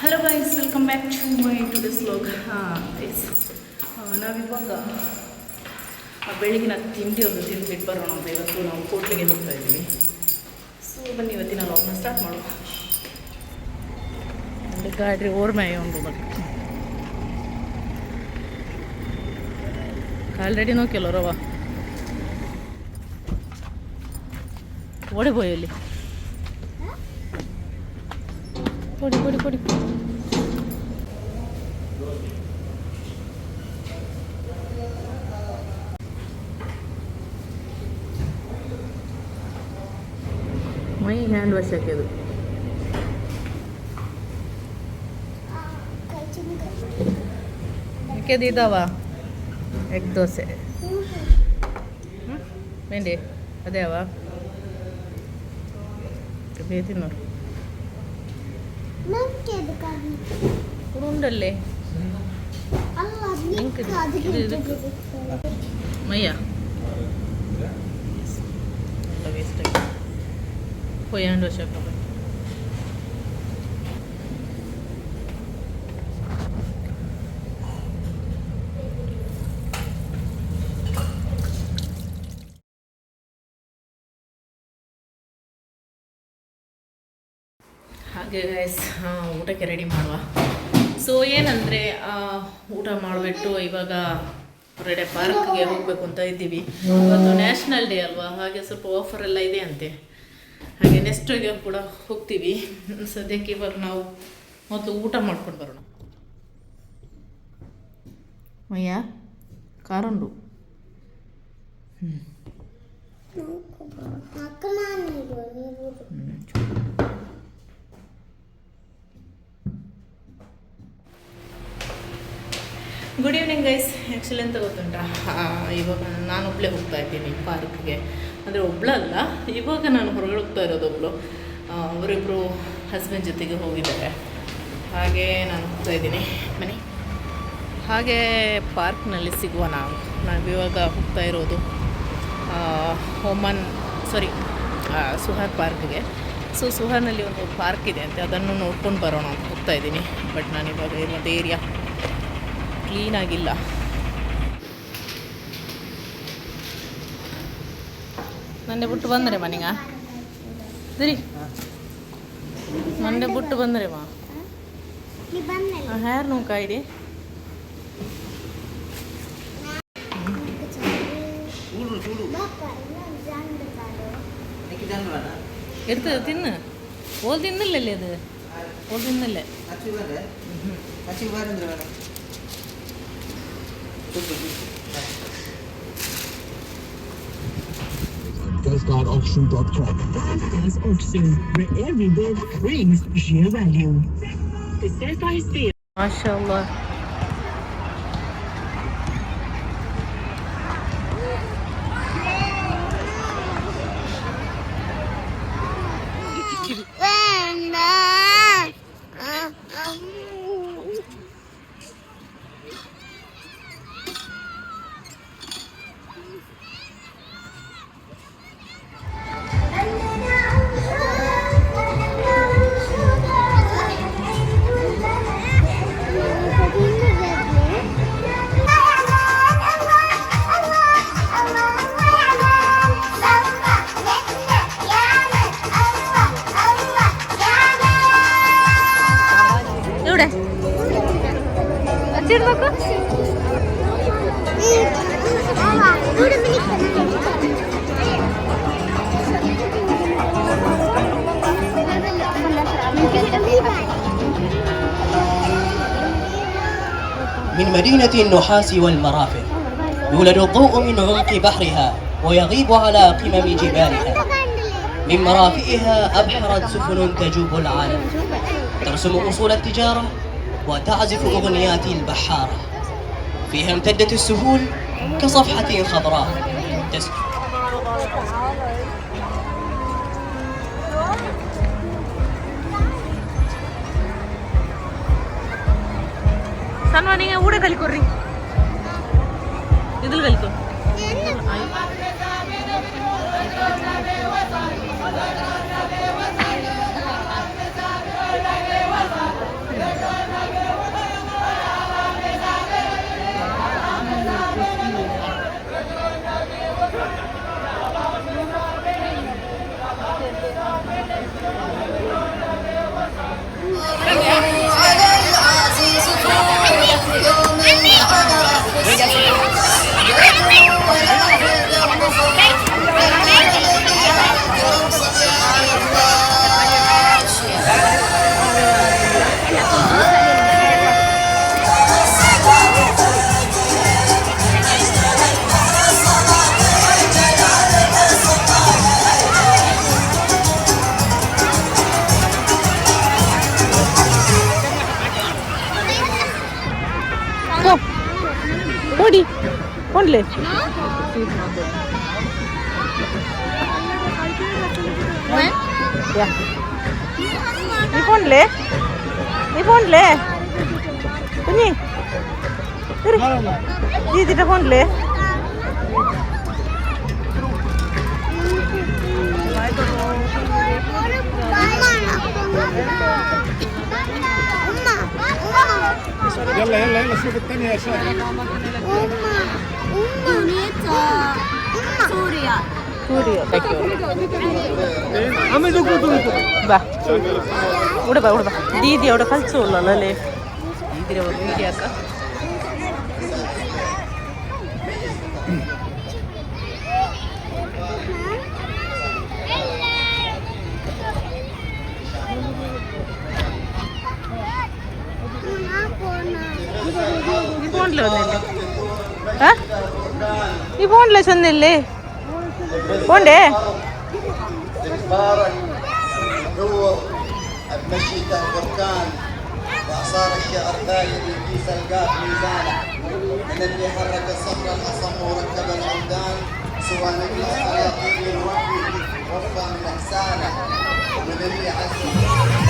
Hello guys welcome back to my to this vlog ಹಾಂ, ನಾವಿವಾಗ ಬೆಳಿಗ್ಗೆ ತಿಂಡಿ ಒಂದು ತಿಂದ್ಬಿಟ್ಟು ಬರೋಣ ಅಂತ ಇವತ್ತು ನಾವು ಹೋಟ್ಲಿಗೆ ಹೋಗ್ತಾ ಇದ್ದೀವಿ. ಸೊ ಬನ್ನಿ, ಇವತ್ತಿನ ವ್ಲಾಗ್ನ ಸ್ಟಾರ್ಟ್ ಮಾಡುವ ಗಾಡ್ರಿ ಗಾಡಿ ಓರ್ಮೆ ಒಂದು ಬಗ್ಗೆ ಆಲ್ರೆಡಿ ನೋಕ್ಯಲ್ಲ ರವ ಓಡಿ ಅಲ್ಲಿ പൊടി പൊടി പൊടി. മൈ ഹാൻഡ് വശാക്കിയത് ഒക്കെ ദീതാവാ എഗ് ദോശ. വേണ്ടേ? അതെയാവാ വേദിന്നോ ಅದೇ ಅವ ಬೇತಿ ನೋಡು ಗೈಸ್ ಊಟಕ್ಕೆ ರೆಡಿ ಮಾಡುವ. ಸೊ ಏನಂದರೆ ಊಟ ಮಾಡಿಬಿಟ್ಟು ಇವಾಗ ಹೊರಗಡೆ ಪಾರ್ಕ್ಗೆ ಹೋಗಬೇಕು ಅಂತ ಇದ್ದೀವಿ. ಇವತ್ತು ನ್ಯಾಷನಲ್ ಡೇ ಅಲ್ವಾ, ಹಾಗೆ ಸ್ವಲ್ಪ ಆಫರ್ ಎಲ್ಲ ಇದೆ ಅಂತೆ. ಹಾಗೆ ನೆಕ್ಸ್ಟ್ ಕೂಡ ಹೋಗ್ತೀವಿ. ಸದ್ಯಕ್ಕೆ ಇವಾಗ ನಾವು ಮೊದಲು ಊಟ ಮಾಡ್ಕೊಂಡು ಬರೋಣ. ಮಯ್ಯ ಕಾರುಂಡು. ಗುಡ್ ಈವ್ನಿಂಗ್ ಗೈಸ್ ಆ್ಯಕ್ಚುಲಿ ಅಂತ ಗೊತ್ತುಂಟ ಇವಾಗ ನಾನು ಒಬ್ಬಳೇ ಹೋಗ್ತಾ ಇದ್ದೀನಿ ಪಾರ್ಕ್ಗೆ. ಅಂದರೆ ಒಬ್ಳಲ್ಲ ಇವಾಗ ನಾನು ಹೊರಗಡೆ ಹೋಗ್ತಾ ಇರೋದು ಒಬ್ಳು. ಅವರಿಬ್ಬರು ಹಸ್ಬೆಂಡ್ ಜೊತೆಗೆ ಹೋಗಿದ್ದಾರೆ. ಹಾಗೆ ನಾನು ಹೋಗ್ತಾ ಇದ್ದೀನಿ. ಮನೆ ಹಾಗೆ ಪಾರ್ಕ್ನಲ್ಲಿ ಸಿಗುವ ನಾವು ನಾವು ಇವಾಗ ಹೋಗ್ತಾ ಇರೋದು ಹೋಮನ್ ಸಾರಿ ಸುಹಾರ್ ಪಾರ್ಕ್ಗೆ. ಸೊ ಸುಹಾರ್ನಲ್ಲಿ ಒಂದು ಪಾರ್ಕ್ ಇದೆ ಅಂತೆ, ಅದನ್ನು ನೋಡ್ಕೊಂಡು ಬರೋಣ ಅಂತ ಹೋಗ್ತಾ ಇದ್ದೀನಿ. ಬಟ್ ನಾನು ಇವಾಗ ಇರೋದು ಏರಿಯಾ ಕ್ಲೀನಾಗಿಲ್ಲ ಮಂಡೆ ಬಿಟ್ಟು ಬಂದರೆ ಮನೆಗ ಸರಿ ಮಂಡೆ ಬಿಟ್ಟು ಬಂದರೆ ಮಾ ಹ್ಯಾರು ನೋವು ಕಾಯಿದೆ ಇರ್ತದೆ ತಿನ್ನ? ಓಲ್ ತಿನ್ನಲ್ಲ ಅಲ್ಲಿ ಅದು? ಓಲ್ Does.auction.com. Does Auction, where every bid brings sheer value. The Sapphire Sphere. MashaAllah. من مدينة النحاس والمرافق. يولد الضوء من عمق بحرها ويغيب على قمم جبالها. من مرافئها أبحرت سفن تجوب العالم. ترسم أصول التجارة وتعزف أغنيات البحارة. فيها امتدت السهول كصفحة خضراء. تس... ಸಣ್ಣ ನೀವು ಊಟ ಕಲಿಕೊಡ್ರಿ ಇದ್ರಲ್ಲಿ ಕಲಿಕೊ കൊണ്ടില്ലേ നീ പോണില്ലേ നീ പോണില്ലേ കുഞ്ഞി ദീദിന്റെ പോണില്ലേ يلا يلا يلا شوف الثانية يا شاهد ദീദി അവിടെ കളിച്ചു കൊള്ളാണ് അല്ലേ വീഡിയോ ആക്കാം ഫോണിൽ വന്നില്ലേ? ಈ ಫೋನ್ಲೆ ಚಂದಿಲ್ಲಿ ಫೋನ್ಡೆ تتبارك نور بمشيته بركان واعصار الشعر ثاير الكيس القاف ميزانه من اللي حرك الصخر الاصم وركب العمدان سوى نقل السلاطين ربي وفى من احسانه ومن اللي عزم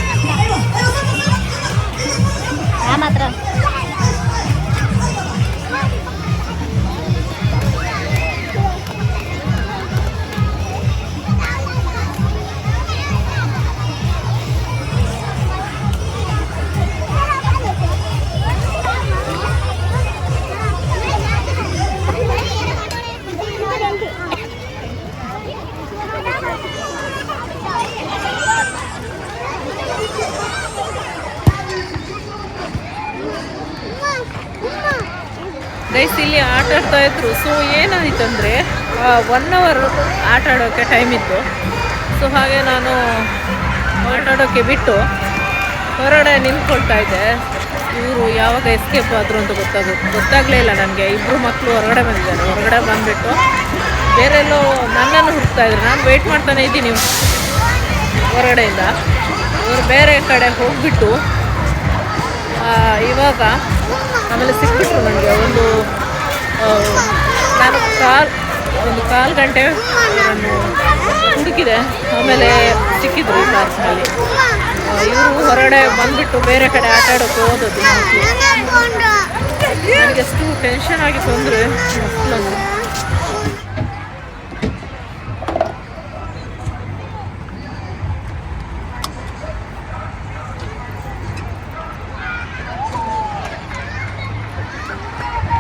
ಗೈಸ್, ಇಲ್ಲಿ ಆಟ ಆಡ್ತಾ ಇದ್ರು. ಸೊ ಅಂದರೆ ಒನ್ ಅವರ್ ಆಟ ಆಡೋಕ್ಕೆ ಟೈಮ್ ಇತ್ತು. ಸೊ ಹಾಗೆ ನಾನು ಆಟ ಆಡೋಕ್ಕೆ ಬಿಟ್ಟು ಹೊರಗಡೆ ನಿಂತ್ಕೊಳ್ತಾ ಇದ್ದೆ. ಇವರು ಯಾವಾಗ ಎಸ್ಕೇಪ್ ಆದರು ಅಂತ ಗೊತ್ತಾಗ, ಗೊತ್ತಾಗಲೇ ಇಲ್ಲ ನನಗೆ. ಇಬ್ಬರು ಮಕ್ಕಳು ಹೊರಗಡೆ ಬಂದಿದ್ದಾರೆ. ಹೊರಗಡೆ ಬಂದುಬಿಟ್ಟು ಬೇರೆಲ್ಲೋ ನನ್ನನ್ನು ಹುಡುಕ್ತಾ ಇದ್ರು. ನಾನು ವೆಯ್ಟ್ ಮಾಡ್ತಾನೆ ಇದ್ದೀನಿ ಹೊರಗಡೆಯಿಂದ. ಇವರು ಬೇರೆ ಕಡೆ ಹೋಗಿಬಿಟ್ಟು ಇವಾಗ ಆಮೇಲೆ ಸಿಕ್ಕಿದ್ರು ನನಗೆ ಒಂದು ನಾನು ಕಾಲ್ ಒಂದು ಕಾಲು ಗಂಟೆ ನಾನು ಹುಡುಕಿದೆ. ಆಮೇಲೆ ಸಿಕ್ಕಿದ್ರು ಈ ಪಾರ್ಕ್ನಲ್ಲಿ ಇವರು ಹೊರಗಡೆ ಬಂದುಬಿಟ್ಟು ಬೇರೆ ಕಡೆ ಆಟ ಆಡೋಕ್ಕೆ ಹೋದದ್ದು. ನನಗೆ ಎಷ್ಟು ಟೆನ್ಷನ್ ಆಗಿ ಅಂದರೆ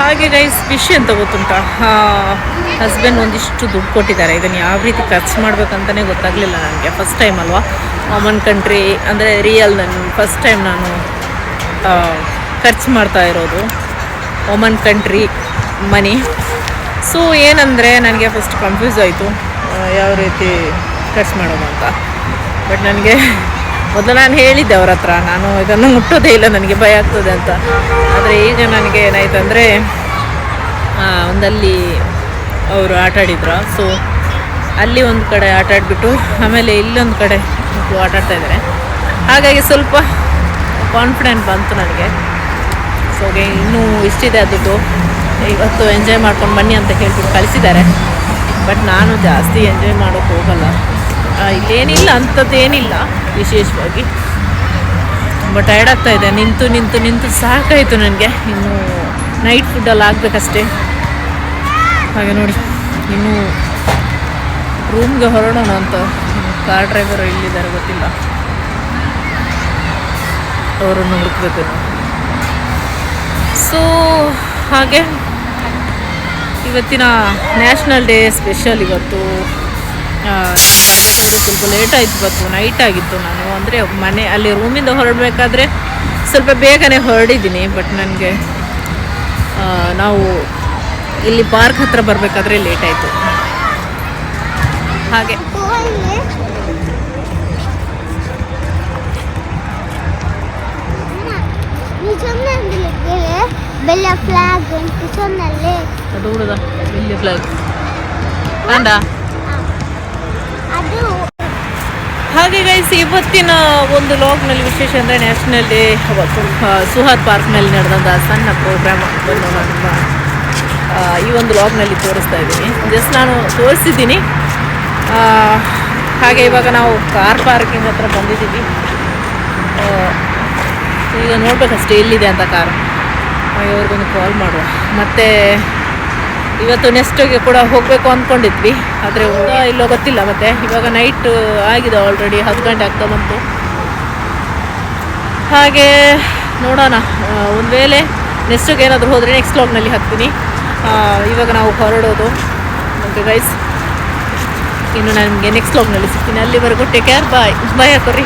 ಹಾಗೆ ಗೈಸ್ ವಿಷಯ ಅಂತ ಗೊತ್ತುಂಟಾ? ಹಸ್ಬೆಂಡ್ ಒಂದಿಷ್ಟು ದುಡ್ಡು ಕೊಟ್ಟಿದ್ದಾರೆ. ಇದನ್ನು ಯಾವ ರೀತಿ ಖರ್ಚು ಮಾಡ್ಬೇಕಂತಲೇ ಗೊತ್ತಾಗಲಿಲ್ಲ ನನಗೆ ಫಸ್ಟ್ ಟೈಮ್ ಅಲ್ವಾ? ಕಾಮನ್ ಕಂಟ್ರಿ ಅಂದರೆ ರಿಯಲ್ ನಾನು ಫಸ್ಟ್ ಟೈಮ್ ನಾನು ಖರ್ಚು ಮಾಡ್ತಾ ಇರೋದು. ಒಮನ್ ಕಂಟ್ರಿ ಮನಿ ಸೊ ಏನಂದರೆ ನನಗೆ ಫಸ್ಟ್ ಕನ್ಫ್ಯೂಸ್ ಆಯಿತು. ಯಾವ ರೀತಿ ಖರ್ಚು ಮಾಡೋದು ಅಂತ. ಬಟ್ ನನಗೆ ಮೊದಲು ನಾನು ಹೇಳಿದ್ದೆ ಅವ್ರ ಹತ್ರ, ನಾನು ಇದನ್ನು ಮುಟ್ಟೋದೇ ಇಲ್ಲ, ನನಗೆ ಭಯ ಆಗ್ತದೆ ಅಂತ. ಆದರೆ ಈಗ ನನಗೆ ಏನಾಯ್ತು ಅಂದರೆ ಒಂದಲ್ಲಿ ಅವರು ಆಟ ಆಡಿದ್ರು ಸೊ ಅಲ್ಲಿ ಒಂದು ಕಡೆ ಆಟ ಆಡಿಬಿಟ್ಟು, ಆಮೇಲೆ ಇಲ್ಲೊಂದು ಕಡೆ ಮಕ್ಕಳು ಆಟ ಆಡ್ತಾ ಇದ್ದಾರೆ ಹಾಗಾಗಿ ಸ್ವಲ್ಪ ಕಾನ್ಫಿಡೆಂಟ್ ಬಂತು ನನಗೆ. ಸೊ ಇನ್ನೂ ಇಷ್ಟಿದೆ ದುಡ್ಡು. ಇವತ್ತು ಎಂಜಾಯ್ ಮಾಡ್ಕೊಂಡು ಬನ್ನಿ ಅಂತ ಹೇಳ್ಬಿಟ್ಟು ಕಳಿಸಿದ್ದಾರೆ. ಬಟ್ ನಾನು ಜಾಸ್ತಿ ಎಂಜಾಯ್ ಮಾಡೋಕ್ಕೆ ಹೋಗಲ್ಲ. ಇಲ್ಲೇನಿಲ್ಲ, ಅಂಥದ್ದೇನಿಲ್ಲ, ವಿಶೇಷವಾಗಿ. ತುಂಬ ಟೈರ್ಡ್ ಆಗ್ತಾ ಇದೆ. ನಿಂತು ನಿಂತು ನಿಂತು ಸಾಕಾಯಿತು ನನಗೆ. ಇನ್ನು ನೈಟ್ ಫುಡ್ಡಲ್ಲಿ ಆಗಬೇಕಷ್ಟೇ. ಹಾಗೆ ನೋಡಿ, ಇನ್ನು ರೂಮ್ಗೆ ಹೊರಡೋಣ ಅಂತ ಕಾರ್ ಡ್ರೈವರ್ ಎಲ್ಲಿದ್ದಾರೆ ಗೊತ್ತಿಲ್ಲ. ಅವರನ್ನು ಹುಡುಕ್ಬೇಕು ಸೊ ಹಾಗೆ. ಇವತ್ತಿನ ನ್ಯಾಷನಲ್ ಡೇ ಸ್ಪೆಷಲ್ ಇವತ್ತು. ಸ್ವಲ್ಪ ಲೇಟ್ ಆಯ್ತು ಇವತ್ತು ನೈಟ್ ಆಗಿತ್ತು ನಾನು. ಅಂದರೆ ಮನೆ ಅಲ್ಲಿ ರೂಮಿಂದ ಹೊರಡಬೇಕಾದ್ರೆ ಸ್ವಲ್ಪ ಬೇಗನೆ ಹೊರಡಿದ್ದೀನಿ ಬಟ್ ನನಗೆ ನಾವು ಇಲ್ಲಿ ಪಾರ್ಕ್ ಹತ್ರ ಬರಬೇಕಾದ್ರೆ ಲೇಟ್ ಆಯಿತು. ಹಾಗೆ. ಅದು ಫ್ಲಾಗ್ ಅಂಡ ಅದು ಹಾಗೆ ಗೈಸ್ ಇವತ್ತಿನ ಒಂದು ಲಾಗ್ನಲ್ಲಿ ವಿಶೇಷ ಅಂದರೆ ನ್ಯಾಷನಲ್ ಡೇ ಸುಹಾದ್ ಪಾರ್ಕ್ನಲ್ಲಿ ನಡೆದಂಥ ಸಣ್ಣ ಪ್ರೋಗ್ರಾಮ್ ಅನ್ನು ನಾನು ನಿಮ್ಮ, ಈ ಒಂದು ಲಾಗ್ನಲ್ಲಿ ತೋರಿಸ್ತಾ ಇದ್ದೀನಿ. ಜಸ್ಟ್ ನಾನು ತೋರಿಸಿದ್ದೀನಿ. ಹಾಗೆ ಇವಾಗ ನಾವು ಕಾರ್ ಪಾರ್ಕಿಂಗ್ ಹತ್ರ ಬಂದಿದ್ದೀವಿ. ಈಗ ನೋಡ್ಬೇಕಷ್ಟೇ ಎಲ್ಲಿದೆ ಅಂತ ಕಾರ್ ಇವ್ರಿಗೊಂದು ಕಾಲ್ ಮಾಡುವ. ಮತ್ತು ಇವತ್ತು ನೆಕ್ಸ್ಟಿಗೆ ಕೂಡ ಹೋಗಬೇಕು ಅಂದ್ಕೊಂಡಿದ್ವಿ ಆದರೆ ಇಲ್ಲೋ ಗೊತ್ತಿಲ್ಲ ಮತ್ತೆ. ಇವಾಗ ನೈಟ್ ಆಗಿದೆ ಆಲ್ರೆಡಿ ಹತ್ತು ಗಂಟೆ ಆಗ್ತಾ ಬಂತು. ಹಾಗೆ ನೋಡೋಣ ಒಂದು ವೇಳೆ ನೆಕ್ಸ್ಟಿಗೆ ಏನಾದರೂ ಹೋದರೆ ನೆಕ್ಸ್ಟ್ ಲಾಗ್ನಲ್ಲಿ ಹಾಕ್ತೀನಿ. ಇವಾಗ ನಾವು ಹೊರಡೋದು. ಓಕೆ ಗೈಸ್ ಇನ್ನು ನನಗೆ ನೆಕ್ಸ್ಟ್ ಲಾಗ್ನಲ್ಲಿ ಸಿಗ್ತೀನಿ. ಅಲ್ಲಿವರೆಗೂ ಟೇಕ್ ಕೇರ್ ಬಾಯ್ ಬಾಯ್ ಹಾಕೋರಿ.